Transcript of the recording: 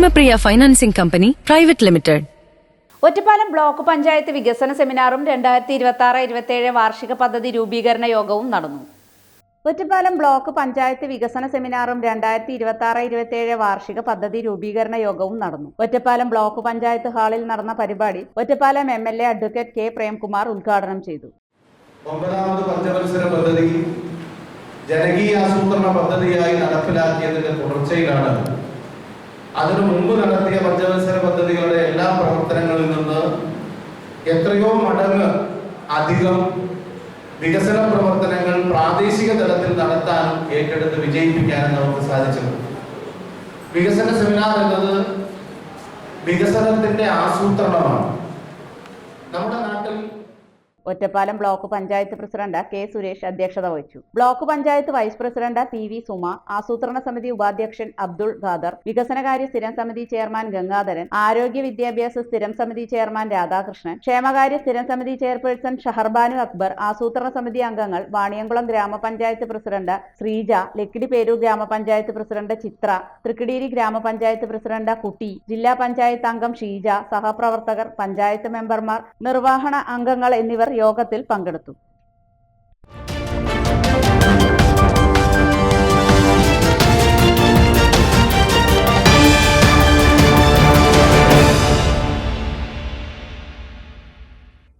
Dharmapriya financing company private limited. Ottapalam block panchayat വികസന സെമിനാറും രണ്ടായിരത്തി ഇരുപത്തി ആറ് ഇരുപത്തിയേഴ് വാർഷിക പദ്ധതി രൂപീകരണ യോഗവും നടന്നു. ഒറ്റപ്പാലം ബ്ലോക്ക് പഞ്ചായത്ത് വികസന സെമിനാറും രണ്ടായിരത്തി ഇരുപത്തി ആറ് ഇരുപത്തിയേഴ് വാർഷിക പദ്ധതി രൂപീകരണ യോഗവും നടന്നു. ഒറ്റപ്പാലം ബ്ലോക്ക് പഞ്ചായത്ത് ഹാളിൽ നടന്ന പരിപാടി Ottapalam M L A advocate K Premkumar ഉദ്ഘാടനം ചെയ്തു. ഒമ്പതാമത് പഞ്ചവത്സര പദ്ധതി ജനകീയ ആസൂത്രണ പദ്ധതിയായി നടപ്പിലാക്കിയതിന്റെ തുടർച്ചയിലാണ് അതിനു മുമ്പ് നടത്തിയ പഞ്ചവത്സര പദ്ധതികളുടെ എല്ലാ പ്രവർത്തനങ്ങളിൽ നിന്ന് എത്രയോ മടങ്ങ് അധികം വികസന പ്രവർത്തനങ്ങൾ പ്രാദേശിക തലത്തിൽ നടത്താനും ഏറ്റെടുത്ത് വിജയിപ്പിക്കാനും നമുക്ക് സാധിച്ചത് വികസന സെമിനാർ എന്നത് വികസനത്തിന്റെ ആസൂത്രണമാണ്. Ottapalam block panchayat president K Suresh അധ്യക്ഷത വഹിച്ചു. Block panchayat vice president P V Suma ആസൂത്രണ സമിതി ഉപാധ്യക്ഷൻ അബ്ദുൾ ഖാദർ വികസനകാര്യ സ്ഥിരം സമിതി ചെയർമാൻ ഗംഗാധരൻ ആരോഗ്യ വിദ്യാഭ്യാസ സ്ഥിരം സമിതി ചെയർമാൻ രാധാകൃഷ്ണൻ ക്ഷേമകാര്യ സ്ഥിരം സമിതി ചെയർപേഴ്സൺ ഷഹർബാനു അക്ബർ ആസൂത്രണ സമിതി അംഗങ്ങൾ വാണിയംകുളം ഗ്രാമപഞ്ചായത്ത് പ്രസിഡന്റ് ശ്രീജ ലക്കിടി പേരൂർ ഗ്രാമപഞ്ചായത്ത് പ്രസിഡന്റ് ചിത്ര തൃക്കിടീരി ഗ്രാമപഞ്ചായത്ത് പ്രസിഡന്റ് കുട്ടി ജില്ലാ പഞ്ചായത്ത് അംഗം ഷീജ സഹപ്രവർത്തകർ പഞ്ചായത്ത് മെമ്പർമാർ നിർവഹണ അംഗങ്ങൾ എന്നിവർ യോഗത്തിൽ പങ്കെടുത്തു